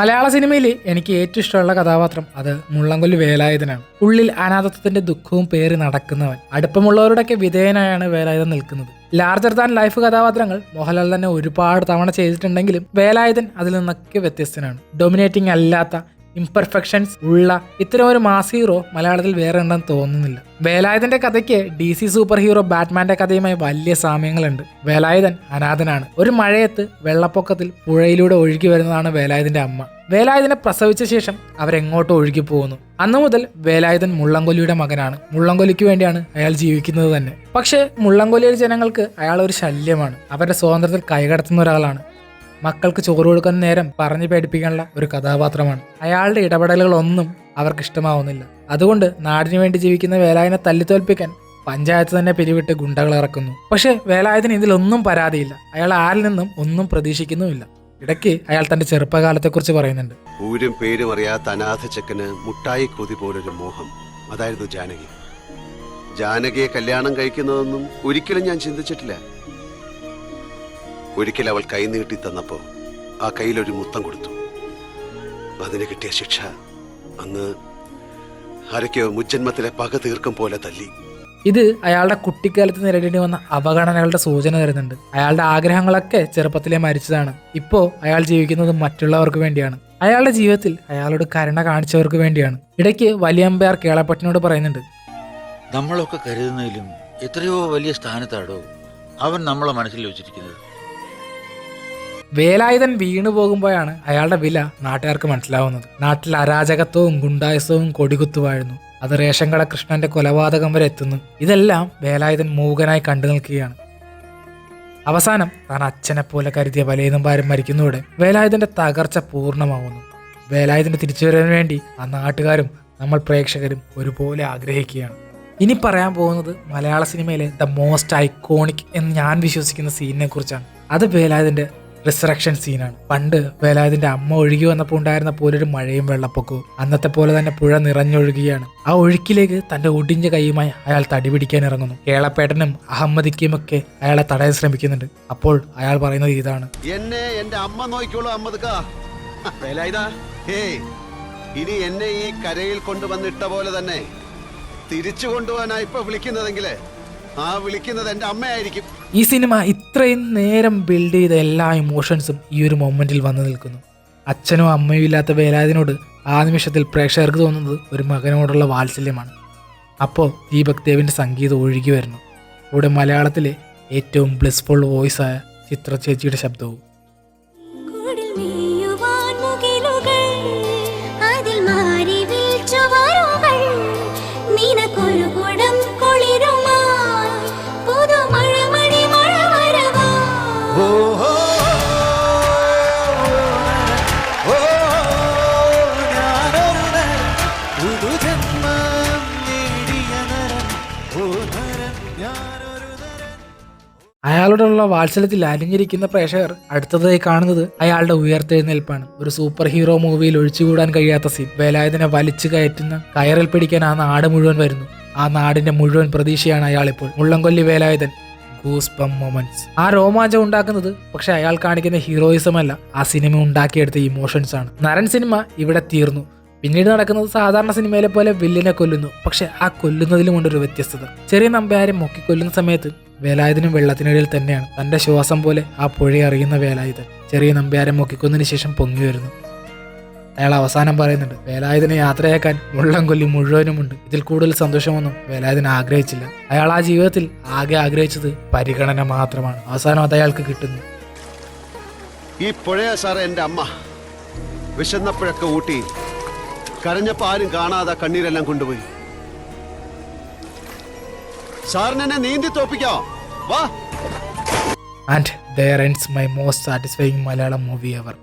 മലയാള സിനിമയിൽ എനിക്ക് ഏറ്റവും ഇഷ്ടമുള്ള കഥാപാത്രം അത് മുള്ളംകൊല്ലു വേലായുധനാണ്. ഉള്ളിൽ അനാഥത്വത്തിന്റെ ദുഃഖവും പേറി നടക്കുന്നവൻ. അടുപ്പമുള്ളവരുടെയൊക്കെ വിധേയനായാണ് വേലായുധൻ നിൽക്കുന്നത്. ലാർജർ ദാൻ ലൈഫ് കഥാപാത്രങ്ങൾ മോഹൻലാൽ തന്നെ ഒരുപാട് തവണ ചെയ്തിട്ടുണ്ടെങ്കിലും വേലായുധൻ അതിൽ നിന്നൊക്കെ വ്യത്യസ്തനാണ്. ഡൊമിനേറ്റിംഗ് അല്ലാത്ത ഇംപെർഫെക്ഷൻസ് ഉള്ള ഇത്തരം ഒരു മാസ് ഹീറോ മലയാളത്തിൽ വേറെ ഉണ്ടെന്ന് തോന്നുന്നില്ല. വേലായുധന്റെ കഥയ്ക്ക് ഡി സി സൂപ്പർ ഹീറോ ബാറ്റ്മാന്റെ കഥയുമായി വലിയ സാമ്യങ്ങളുണ്ട്. വേലായുധൻ അനാഥനാണ്. ഒരു മഴയത്ത് വെള്ളപ്പൊക്കത്തിൽ പുഴയിലൂടെ ഒഴുകി വരുന്നതാണ് വേലായുധന്റെ അമ്മ. വേലായുധനെ പ്രസവിച്ച ശേഷം അവരെങ്ങോട്ടോ ഒഴുകി പോകുന്നു. അന്നു മുതൽ വേലായുധൻ മുള്ളംകൊല്ലിയുടെ മകനാണ്. മുള്ളംകൊല്ലിക്ക് വേണ്ടിയാണ് അയാൾ ജീവിക്കുന്നത് തന്നെ. പക്ഷേ മുള്ളംകൊല്ലിയുടെ ജനങ്ങൾക്ക് അയാൾ ഒരു ശല്യമാണ്. അവരുടെ സ്വാതന്ത്ര്യത്തിൽ കൈകടത്തുന്ന ഒരാളാണ്. മക്കൾക്ക് ചോറ് കൊടുക്കുന്ന നേരം പറഞ്ഞു പേടിപ്പിക്കാനുള്ള ഒരു കഥാപാത്രമാണ്. അയാളുടെ ഇടപെടലുകളൊന്നും അവർക്ക് ഇഷ്ടമാവുന്നില്ല അതുകൊണ്ട് നാടിനു വേണ്ടി ജീവിക്കുന്ന വേലായനെ തല്ലിത്തോൽപ്പിക്കാൻ പഞ്ചായത്ത് തന്നെ പിരിവിട്ട് ഗുണ്ടകൾ ഇറക്കുന്നു. പക്ഷേ വേലായുധന് ഇതിലൊന്നും പരാതിയില്ല. അയാൾ ആരിൽ നിന്നും ഒന്നും പ്രതീക്ഷിക്കുന്നുമില്ല. ഇടയ്ക്ക് അയാൾ തന്റെ ചെറുപ്പകാലത്തെക്കുറിച്ച് പറയുന്നുണ്ട്. ഊരും പേരും അറിയാത്ത അനാഥ ചെക്കന് മുട്ടായി കൊതി പോലൊരു മോഹം. അതായിരുന്നു ജാനകി. ജാനകിയെ കല്യാണം കഴിക്കുന്നതൊന്നും ഒരിക്കലും ഞാൻ ചിന്തിച്ചിട്ടില്ല. ഒരിക്കൽ അവൾ കൈ നീട്ടി തന്നപ്പോ ആ കയ്യിലൊരു മുത്തം കൊടുത്തു. അതിന് കിട്ടിയ ശിക്ഷ അന്ന് ആരൊക്കെയോ മുജ്ജന്മത്തിലെ പക തീർക്കും പോലെ തല്ലി. ഇത് അയാളുടെ കുട്ടിക്കാലത്ത് നേരിടേണ്ടി വന്ന അവഗണനകളുടെ സൂചന തരുന്നുണ്ട്. അയാളുടെ ആഗ്രഹങ്ങളൊക്കെ ചെറുപ്പത്തിലെ മരിച്ചതാണ്. ഇപ്പോൾ അയാൾ ജീവിക്കുന്നത് മറ്റുള്ളവർക്ക് വേണ്ടിയാണ്. അയാളുടെ ജീവിതത്തിൽ അയാളോട് കരുണ കാണിച്ചവർക്ക് വേണ്ടിയാണ്. ഇടയ്ക്ക് വലിയമ്പയാർ കേളപ്പട്ടിനോട് പറയുന്നുണ്ട്. നമ്മളൊക്കെ കരുതുന്നതിലും എത്രയോ വലിയ സ്ഥാനത്താടോ അവൻ നമ്മളെ മനസ്സിൽ വെച്ചിരിക്കുന്നത്. വേലായുധൻ വീണു പോകുമ്പോഴാണ് അയാളുടെ വില നാട്ടുകാർക്ക് മനസ്സിലാവുന്നത്. നാട്ടിൽ അരാജകത്വവും ഗുണ്ടായസവും കൊടികുത്തുവാഴുന്നു. അത് റേഷൻ കട കൃഷ്ണന്റെ കൊലപാതകം വരെ എത്തുന്നു. ഇതെല്ലാം വേലായുധൻ മൂകനായി കണ്ടു നിൽക്കുകയാണ്. അവസാനം താൻ അച്ഛനെ പോലെ കരുതിയ ഭാരം മരിക്കുന്നതോടെ വേലായുധന്റെ തകർച്ച പൂർണമാവുന്നു. വേലായുധന്റെ തിരിച്ചുവരവിന് വേണ്ടി ആ നാട്ടുകാരും നമ്മൾ പ്രേക്ഷകരും ഒരുപോലെ ആഗ്രഹിക്കുകയാണ്. ഇനി പറയാൻ പോകുന്നത് മലയാള സിനിമയിലെ ദ മോസ്റ്റ് ഐക്കോണിക് എന്ന് ഞാൻ വിശ്വസിക്കുന്ന സീനിനെ കുറിച്ചാണ് അത് വേലായുധന്റെ റിസറക്ഷൻ സീനാണ് പണ്ട് വേലായുധന്റെ അമ്മ ഒഴുകി വന്നപ്പോൾ ഉണ്ടായിരുന്ന പോലെ ഒരു മഴയും വെള്ളപ്പൊക്കവും അന്നത്തെ പോലെ തന്നെ പുഴ നിറഞ്ഞൊഴുകുകയാണ് ആ ഒഴുക്കിലേക്ക് തന്റെ ഒടിഞ്ഞ കൈയുമായി അയാൾ തടി പിടിക്കാൻ ഇറങ്ങുന്നു. കേളപ്പേട്ടനും അഹമ്മദിക്കും ഒക്കെ അയാളെ തടയാൻ ശ്രമിക്കുന്നുണ്ട്. അപ്പോൾ അയാൾ പറയുന്നത് ഇതാണ്. എന്നെ എന്റെ അമ്മ നോക്കിക്കോളൂ അമ്മദ്ക്കാ ഹേയ് ഇനി എന്നെ ഈ കരയിൽ കൊണ്ടുവന്നിട്ട പോലെ തന്നെ തിരിച്ചു കൊണ്ടുപോകാനാ ഇപ്പൊ വിളിക്കുന്നതെങ്കിലേ. ആ വിളിക്കുന്നത് എന്റെ അമ്മയായിരിക്കും. ഈ സിനിമ ഇത്രയും നേരം ബിൽഡ് ചെയ്ത എല്ലാ ഇമോഷൻസും ഈ ഒരു മൊമെന്റിൽ വന്നു നിൽക്കുന്നു. അച്ഛനോ അമ്മയോ ഇല്ലാത്ത വേലായുധനോട് ആ നിമിഷത്തിൽ പ്രേക്ഷകർക്ക് തോന്നുന്നത് ഒരു മകനോടുള്ള വാത്സല്യമാണ്. അപ്പോൾ ദീപക് ദേവിന്റെ സംഗീതം ഒഴുകി വരുന്നു. കൂടെ മലയാളത്തിലെ ഏറ്റവും ബ്ലിസ്ഫുൾ വോയിസായ ചിത്ര ചേച്ചിയുടെ ശബ്ദവും. അയാളോടുള്ള വാത്സല്യത്തിൽ അലിഞ്ഞിരിക്കുന്ന പ്രേക്ഷകർ അടുത്തതായി കാണുന്നത് അയാളുടെ ഉയർത്തെഴുന്നേൽപ്പാണ്. ഒരു സൂപ്പർ ഹീറോ മൂവിയിൽ ഒഴിച്ചുകൂടാൻ കഴിയാത്ത സീൻ. വേലായുധനെ വലിച്ചു കയറ്റുന്ന കയറിൽ പിടിക്കാൻ ആ നാട് മുഴുവൻ വരുന്നു. ആ നാടിന്റെ മുഴുവൻ പ്രതീക്ഷയാണ് അയാളിപ്പോൾ. മുള്ളംകൊല്ലി വേലായുധൻ മൊമെന്റ്സ്. ആ രോമാഞ്ചം ഉണ്ടാക്കുന്നത് പക്ഷെ അയാൾ കാണിക്കുന്ന ഹീറോയിസം അല്ല ആ സിനിമ ഉണ്ടാക്കിയെടുത്ത ഇമോഷൻസ് ആണ് നരൻ സിനിമ ഇവിടെ തീർന്നു. പിന്നീട് നടക്കുന്നത് സാധാരണ സിനിമയിലെ പോലെ വില്ലിനെ കൊല്ലുന്നു. പക്ഷെ ആ കൊല്ലുന്നതിലും കൊണ്ടൊരു വ്യത്യസ്തത. ചെറിയ നമ്പ്യാരെ മുക്കിക്കൊല്ലുന്ന സമയത്ത് വേലായുധനും വെള്ളത്തിനിടയിൽ തന്നെയാണ്. തന്റെ ശ്വാസം പോലെ ആ പുഴയെ അറിയുന്ന വേലായുധൻ ചെറിയ നമ്പ്യാരെ മുക്കിക്കൊന്നതിന് ശേഷം പൊങ്ങി വരുന്നു. അയാൾ അവസാനം പറയുന്നുണ്ട് വേലായുധനെ യാത്രയാക്കാൻ മുള്ളം കൊല്ലി മുഴുവനുമുണ്ട് ഇതിൽ കൂടുതൽ സന്തോഷമൊന്നും വേലായുധൻ ആഗ്രഹിച്ചില്ല. അയാൾ ആ ജീവിതത്തിൽ ആകെ ആഗ്രഹിച്ചത് പരിഗണന മാത്രമാണ്. അവസാനം അത് അയാൾക്ക് കിട്ടുന്നു. ഈ പുഴയാ സാറേ എന്റെ അമ്മ. വിശന്നപ്പോഴൊക്കെ ഊട്ടി. കരഞ്ഞപ്പോ ആരും കാണാതെ കണ്ണീരെല്ലാം കൊണ്ടുപോയി. സാറിന് എന്നെ നീന്തി തോപ്പിക്കോ? വാ. And there ends my most satisfying Malayalam movie ever